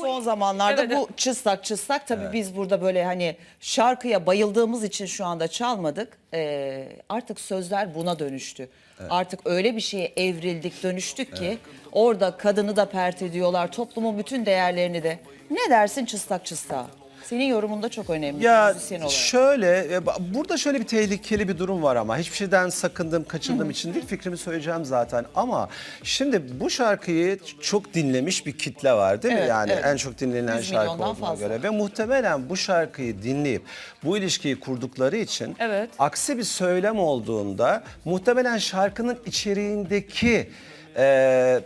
Son zamanlarda Evet, bu çıstak çıstak tabii biz burada böyle hani şarkıya bayıldığımız için şu anda çalmadık. Ee, artık sözler buna dönüştü. Artık öyle bir şeye evrildik, dönüştük ki orada kadını da pert ediyorlar, toplumun bütün değerlerini de. Ne dersin çıstak çıstak? Senin yorumun da çok önemli Ya müzisyen olarak. şöyle e, ba- burada şöyle bir tehlikeli bir durum var ama hiçbir şeyden sakındığım, kaçındığım için değil fikrimi söyleyeceğim zaten ama şimdi bu şarkıyı çok dinlemiş bir kitle var değil mi? Evet, yani evet. en çok dinlenen 100 şarkı milyondan olduğuna fazla. göre ve muhtemelen bu şarkıyı dinleyip bu ilişkiyi kurdukları için Evet. aksi bir söylem olduğunda muhtemelen şarkının içeriğindeki e,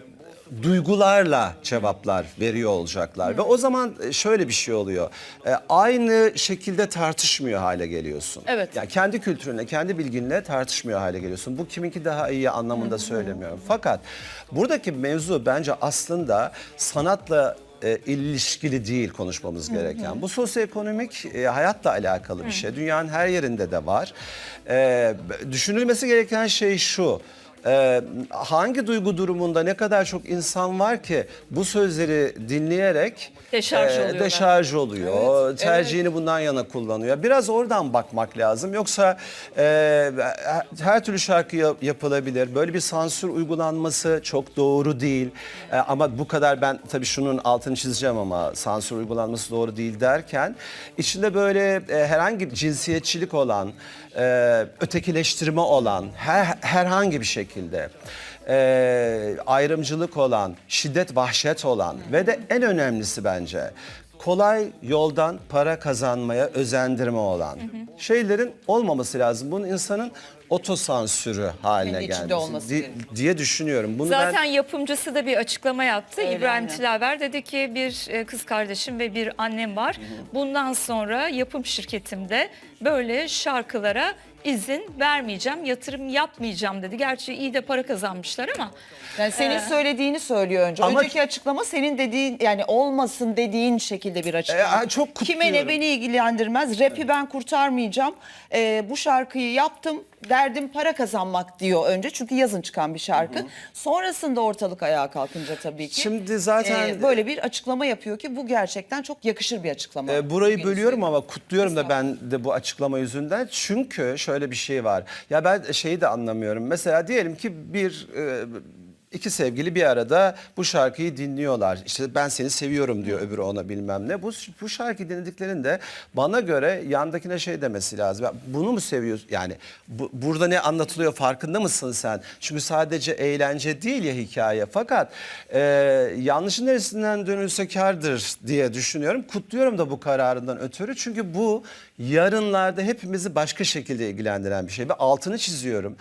duygularla cevaplar veriyor olacaklar ve o zaman e, şöyle bir şey oluyor. E, aynı şekilde tartışmıyor hale geliyorsun. Evet. Yani kendi kültürünle, kendi bilginle tartışmıyor hale geliyorsun. Bu kiminki daha iyi anlamında söylemiyorum. Fakat buradaki mevzu bence aslında sanatla e, ilişkili değil konuşmamız gereken. Bu sosyoekonomik e, hayatla alakalı bir şey. Dünyanın her yerinde de var. E, düşünülmesi gereken şey şu. E, hangi duygu durumunda ne kadar çok insan var ki bu sözleri dinleyerek Deşarj e, oluyorlar. deşarj oluyor. tercihini bundan yana kullanıyor. Biraz oradan bakmak lazım. Yoksa e, her türlü şarkı yap- yapılabilir. Böyle bir sansür uygulanması çok doğru değil. E, ama bu kadar ben tabii şunun altını çizeceğim ama sansür uygulanması doğru değil derken içinde böyle e, herhangi bir cinsiyetçilik olan, e, ötekileştirme olan her, herhangi bir şekilde e, ayrımcılık olan, şiddet, vahşet olan ve de en önemlisi bence kolay yoldan para kazanmaya özendirme olan şeylerin olmaması lazım. Bunun insanın otosansürü haline Kendi içinde gelmesi olması di- diye düşünüyorum. Bunu ben- Zaten yapımcısı da bir açıklama yaptı. Öyle, İbrahim aynen. Tilaver dedi ki bir e, kız kardeşim ve bir annem var. Bundan sonra yapım şirketimde böyle şarkılara izin vermeyeceğim, yatırım yapmayacağım dedi. Gerçi iyi de para kazanmışlar ama Yani senin söylediğini söylüyor önce. Ama- Önceki açıklama senin dediğin yani olmasın dediğin şekilde bir açıklama. E, çok Kime ne kutluyorum. beni ilgilendirmez. Rap'i ben kurtarmayacağım. E, bu şarkıyı yaptım. Derdim para kazanmak diyor önce. Çünkü yazın çıkan bir şarkı. Sonrasında ortalık ayağa kalkınca tabii ki. Şimdi zaten- e, böyle bir açıklama yapıyor ki bu gerçekten çok yakışır bir açıklama. E, burayı Bugün bölüyorum ama kutluyorum da ben de bu açıklama yüzünden. Çünkü şöyle bir şey var. Ya ben şeyi de anlamıyorum. Mesela diyelim ki bir e, iki sevgili bir arada bu şarkıyı dinliyorlar. İşte ben seni seviyorum diyor öbürü ona bilmem ne. Bu bu şarkıyı dinlediklerinde bana göre yandakine şey demesi lazım. Bunu mu seviyorsun? Yani bu- burada ne anlatılıyor farkında mısın sen? Çünkü sadece eğlence değil ya hikaye. Fakat e, yanlışın neresinden dönülse kardır diye düşünüyorum. Kutluyorum da bu kararından ötürü. Çünkü bu yarınlarda hepimizi başka şekilde ilgilendiren bir şey. Ve altını çiziyorum.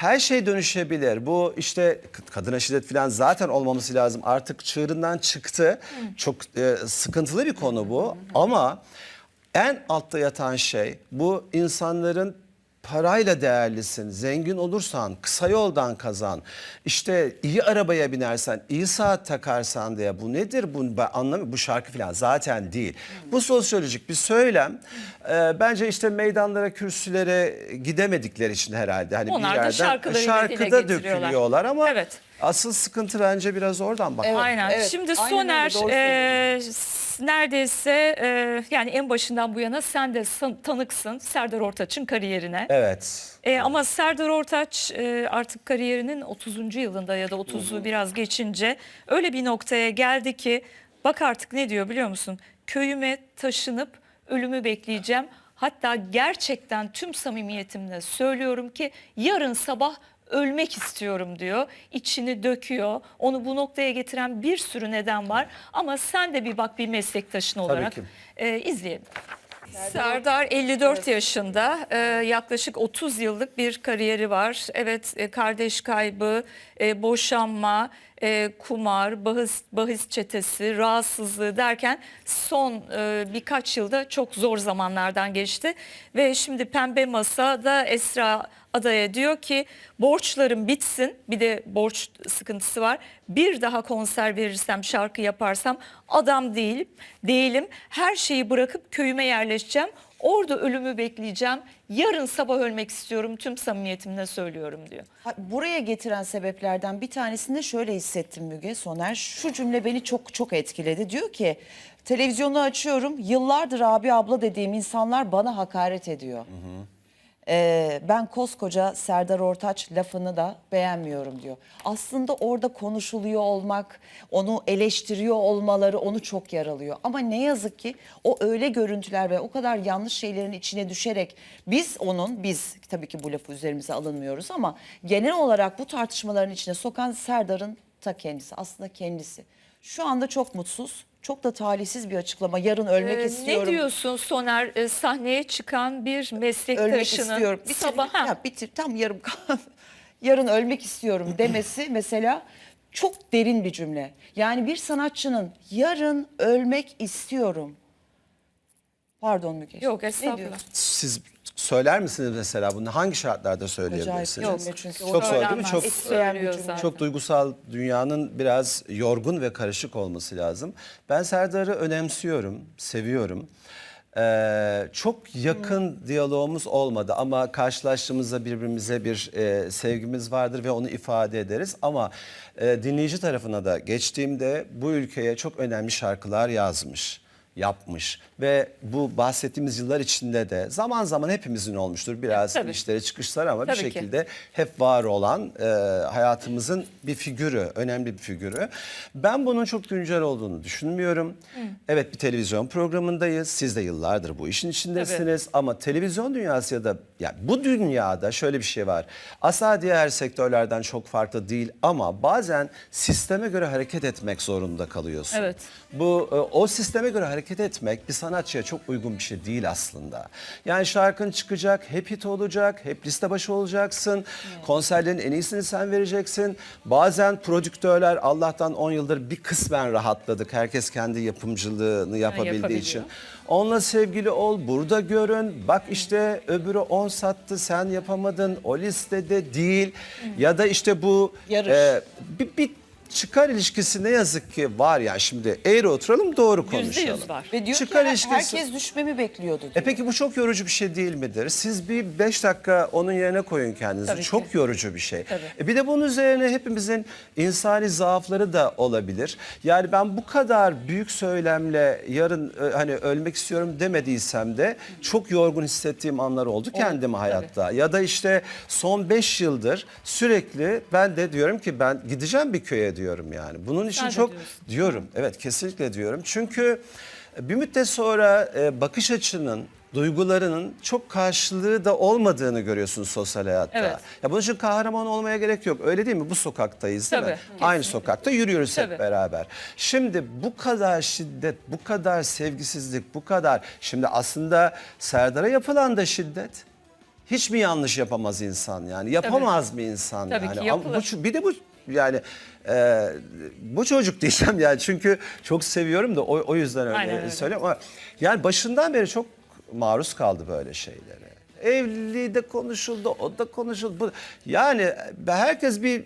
Her şey dönüşebilir. Bu işte kadına şiddet falan zaten olmaması lazım. Artık çığırından çıktı. Çok e, sıkıntılı bir konu bu. Ama en altta yatan şey bu insanların parayla değerlisin, zengin olursan, kısa yoldan kazan, işte iyi arabaya binersen, iyi saat takarsan diye bu nedir? Bu ben anlamıyorum. Bu şarkı falan zaten değil. Bu sosyolojik bir söylem. Ee, bence işte meydanlara, kürsülere gidemedikleri için herhalde. Hani Onlar bir da yerden şarkılarıyla dile şarkıda getiriyorlar. dökülüyorlar ama Evet. asıl sıkıntı bence biraz oradan bak. Evet, Aynen. evet. Şimdi Aynen öyle, Soner doğru e, neredeyse e, yani en başından bu yana sen de tanıksın Serdar Ortaç'ın kariyerine. Evet. E, ama Serdar Ortaç e, artık kariyerinin 30. yılında ya da 30'u biraz geçince öyle bir noktaya geldi ki bak artık ne diyor biliyor musun? Köyüme taşınıp ölümü bekleyeceğim. Hatta gerçekten tüm samimiyetimle söylüyorum ki yarın sabah ölmek istiyorum diyor. İçini döküyor. Onu bu noktaya getiren bir sürü neden var. Ama sen de bir bak bir meslektaşın olarak ki. e, izleyelim. Serdar 54 yaşında e, yaklaşık 30 yıllık bir kariyeri var. Evet e, kardeş kaybı, e, boşanma, e, kumar, bahis, bahis çetesi, rahatsızlığı derken son e, birkaç yılda çok zor zamanlardan geçti. Ve şimdi Pembe Masa'da Esra adaya diyor ki borçlarım bitsin bir de borç sıkıntısı var. Bir daha konser verirsem şarkı yaparsam adam değil değilim. Her şeyi bırakıp köyüme yerleşeceğim. Orada ölümü bekleyeceğim. Yarın sabah ölmek istiyorum. Tüm samimiyetimle söylüyorum diyor. Ha, Buraya getiren sebeplerden bir tanesinde şöyle hissettim Müge Soner. Şu cümle beni çok çok etkiledi. Diyor ki televizyonu açıyorum yıllardır abi abla dediğim insanlar bana hakaret ediyor. Ee, ben koskoca Serdar Ortaç lafını da beğenmiyorum diyor. Aslında orada konuşuluyor olmak, onu eleştiriyor olmaları onu çok yaralıyor. Ama ne yazık ki o öyle görüntüler ve o kadar yanlış şeylerin içine düşerek biz onun, biz tabii ki bu lafı üzerimize alınmıyoruz ama genel olarak bu tartışmaların içine sokan Serdar'ın ta kendisi, aslında kendisi. Şu anda çok mutsuz, çok da talihsiz bir açıklama. Yarın ölmek Ee, istiyorum. Ne diyorsun Soner e, sahneye çıkan bir ölmek meslektaşının istiyorum. bir Bitir- sabah ha, ya bitir tam yarım kalan. Yarın ölmek istiyorum demesi mesela çok derin bir cümle. Yani bir sanatçının yarın ölmek istiyorum. Pardon Müge. Yok estağfurullah. Siz söyler misiniz mesela bunu? Hangi şartlarda söyleyebilirsiniz? cümle çünkü. Çok zor değil mi? Çok. Çok duygusal dünyanın biraz yorgun ve karışık olması lazım. Ben Serdar'ı önemsiyorum, seviyorum. Ee, çok yakın diyalogumuz olmadı ama karşılaştığımızda birbirimize bir e, sevgimiz vardır ve onu ifade ederiz. Ama e, dinleyici tarafına da geçtiğimde bu ülkeye çok önemli şarkılar yazmış yapmış ve bu bahsettiğimiz yıllar içinde de zaman zaman hepimizin olmuştur biraz Tabii. inişleri çıkışlar ama Tabii bir ki. şekilde hep var olan e, hayatımızın bir figürü, önemli bir figürü. Ben bunun çok güncel olduğunu düşünmüyorum. Evet bir televizyon programındayız. Siz de yıllardır bu işin içindesiniz ama televizyon dünyası ya da yani bu dünyada şöyle bir şey var. Asla diğer sektörlerden çok farklı değil ama bazen sisteme göre hareket etmek zorunda kalıyorsun. Evet. Bu e, o sisteme göre hareket etmek bir sanatçıya çok uygun bir şey değil aslında. Yani şarkın çıkacak, hep hit olacak, hep liste başı olacaksın. Konserlerin en iyisini sen vereceksin. Bazen prodüktörler Allah'tan 10 yıldır bir kısmen rahatladık. Herkes kendi yapımcılığını yapabildiği için. Onunla sevgili ol, burada görün. Bak işte öbürü 10 sattı, sen yapamadın. O listede değil. Ya da işte bu Yarış. e, bir, bir çıkar ilişkisi ne yazık ki var ya şimdi eğri oturalım doğru konuşalım. yüz var. Ve diyor Çıkar ki her- ilişkisi- herkes düşmemi bekliyordu diyor. E peki bu çok yorucu bir şey değil midir? Siz bir beş dakika onun yerine koyun kendinizi. Tabii çok ki. yorucu bir şey. Tabii. E bir de bunun üzerine hepimizin insani zaafları da olabilir. Yani ben bu kadar büyük söylemle yarın e, hani ölmek istiyorum demediysem de çok yorgun hissettiğim anlar oldu kendimi hayatta. Ya da işte son beş yıldır sürekli ben de diyorum ki ben gideceğim bir köye diyorum yani. Bunun için Sen çok diyorum. Evet kesinlikle diyorum. Çünkü bir müddet sonra e, bakış açının duygularının çok karşılığı da olmadığını görüyorsun sosyal hayatta. Evet. Ya bunun için kahraman olmaya gerek yok. Öyle değil mi? Bu sokaktayız değil mi? Tabii, Aynı sokakta yürüyoruz Tabii. hep beraber. Şimdi bu kadar şiddet, bu kadar sevgisizlik, bu kadar şimdi aslında Serdar'a yapılan da şiddet. Hiç mi yanlış yapamaz insan yani? Yapamaz mı insan Tabii yani? ki yapılır. bu bir de bu yani e, bu çocuk diyeceğim yani çünkü çok seviyorum da o, o yüzden öyle, Aynen öyle. söylüyorum ama yani başından beri çok maruz kaldı böyle şeylere. Evliliği de konuşuldu, o da konuşuldu. Bu, yani herkes bir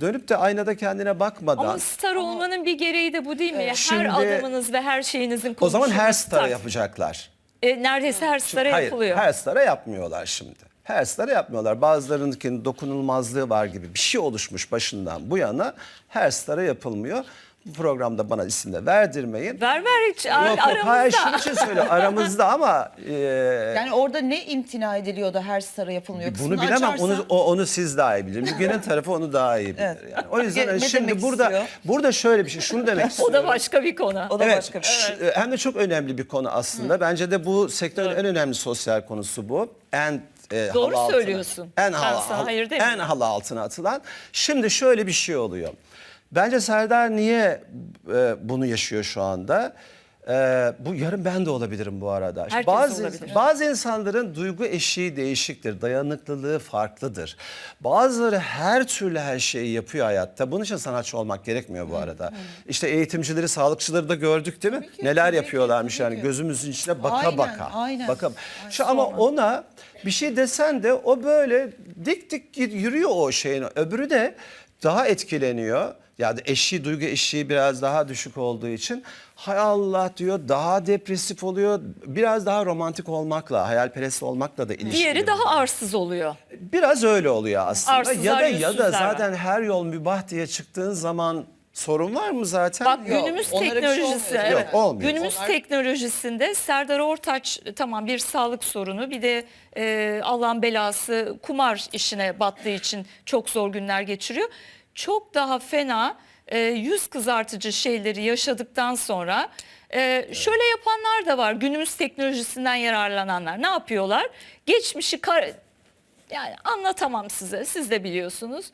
dönüp de aynada kendine bakmadan Ama star olmanın bir gereği de bu değil mi? Şimdi- her adımınız ve her şeyinizin o zaman her konuşulması star'a star. yapacaklar. E, neredeyse her star'a Hayır, yapılıyor. her star'a yapmıyorlar şimdi. Her star'a yapmıyorlar. Bazılarının dokunulmazlığı var gibi bir şey oluşmuş başından bu yana. Her star'a yapılmıyor. Bu programda bana isim de verdirmeyin. Ver ver hiç ar- Yok yok hayır aramızda. şunun için söyle aramızda ama e, Yani orada ne imtina ediliyor da her stara yapılmıyor? bunu bilemem açarsan- onu o- onu siz daha iyi bilir. Müge'nin tarafı onu daha iyi bilir. Evet. Yani. O yüzden Ne hani şimdi burada istiyor? burada şöyle bir şey şunu demek O istiyorum. da başka bir konu. O da Evet, başka bir ş- hem de çok önemli bir konu aslında. Bence de bu sektörün en önemli sosyal konusu bu. En e, Doğru halı altına- söylüyorsun. En Ben halı, sana hayır en demiyorum. halı altına atılan. Şimdi şöyle bir şey oluyor. Bence Serdar niye e, bunu yaşıyor şu anda? E, bu yarın ben de olabilirim bu arada. Herkes bazı olabilir. bazı insanların duygu eşiği değişiktir, dayanıklılığı farklıdır. Bazıları her türlü her şeyi yapıyor hayatta. Bunun için sanatçı olmak gerekmiyor bu arada. İşte eğitimcileri, sağlıkçıları da gördük değil mi? ki, Neler tabii ki, yapıyorlarmış tabii yani ki. gözümüzün içine baka Aynen, baka. aynen. Baka. Şu ama ona bir şey desen de o böyle dik dik yürüyor o şeyin. Öbürü de daha etkileniyor. Yani eşiği, duygu eşiği biraz daha düşük olduğu için hay Allah diyor daha depresif oluyor. Biraz daha romantik olmakla, hayalperest olmakla da ilişkili. Diğeri daha arsız oluyor. Biraz öyle oluyor aslında. Arsızlar, ya da ya da var. zaten her yol mübah diye çıktığın zaman sorun var mı zaten? Bak Yok, günümüz şey teknolojisi, olmuyor. evet. Yok, olmuyor. günümüz Onlar- teknolojisinde Serdar Ortaç tamam bir sağlık sorunu bir de e, Allah'ın belası kumar işine battığı için çok zor günler geçiriyor. Çok daha fena e, yüz kızartıcı şeyleri yaşadıktan sonra e, şöyle yapanlar da var. Günümüz teknolojisinden yararlananlar ne yapıyorlar? Geçmişi kar- yani anlatamam size. Siz de biliyorsunuz.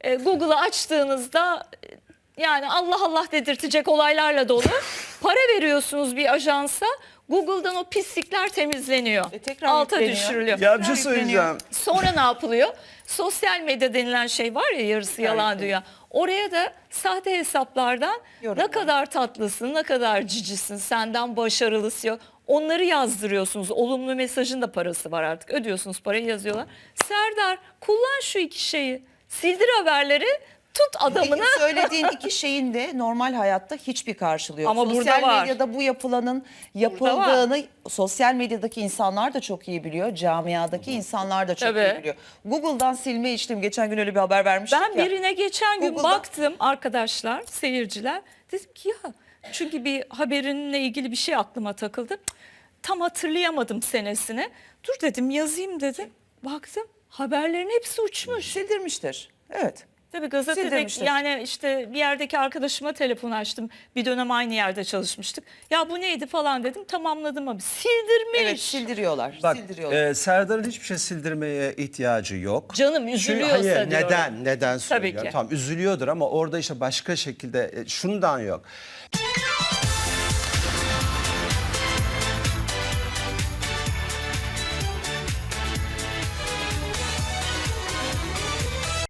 E, Google'ı açtığınızda e, yani Allah Allah dedirtecek olaylarla dolu. Para veriyorsunuz bir ajansa. Google'dan o pislikler temizleniyor. E, tekrar Alta yükleniyor. düşürülüyor. Ya bir şey söyleyeceğim. Sonra ne yapılıyor? Sosyal medya denilen şey var ya yarısı yalan yükleniyor. dünya. Oraya da sahte hesaplardan Yorumlar. ne kadar tatlısın, ne kadar cicisin, senden başarılısı yok. Onları yazdırıyorsunuz. Olumlu mesajın da parası var artık. Ödüyorsunuz parayı yazıyorlar. Serdar kullan şu iki şeyi. Sildir haberleri, tut adamını. Peki söylediğin iki şeyin de normal hayatta hiçbir karşılığı yok. Ama sosyal burada var. medyada bu yapılanın yapıldığını sosyal medyadaki insanlar da çok iyi biliyor. Camiadaki insanlar da çok iyi Tabii. biliyor. Google'dan silme işlemi geçen gün öyle bir haber vermiştik Ben ya. birine geçen gün Google'da- baktım arkadaşlar, seyirciler. Dedim ki ya çünkü bir haberinle ilgili bir şey aklıma takıldı. Cık, Tam hatırlayamadım senesini. Dur dedim yazayım dedim. Baktım haberlerin hepsi uçmuş. sildirmiştir. Evet. Tabii gazetedeki Sildirmiştir. yani işte bir yerdeki arkadaşıma telefon açtım. Bir dönem aynı yerde çalışmıştık. Ya bu neydi falan dedim. Tamamladım abi. Sildirmiş. Evet sildiriyorlar. Bak sildiriyorlar. e, Serdar'ın hiçbir şey sildirmeye ihtiyacı yok. Canım Çünkü- üzülüyorsa hayır, diyorum. Neden? Neden Tabii söylüyorum? ki. Tamam üzülüyordur ama orada işte başka şekilde e, şundan yok.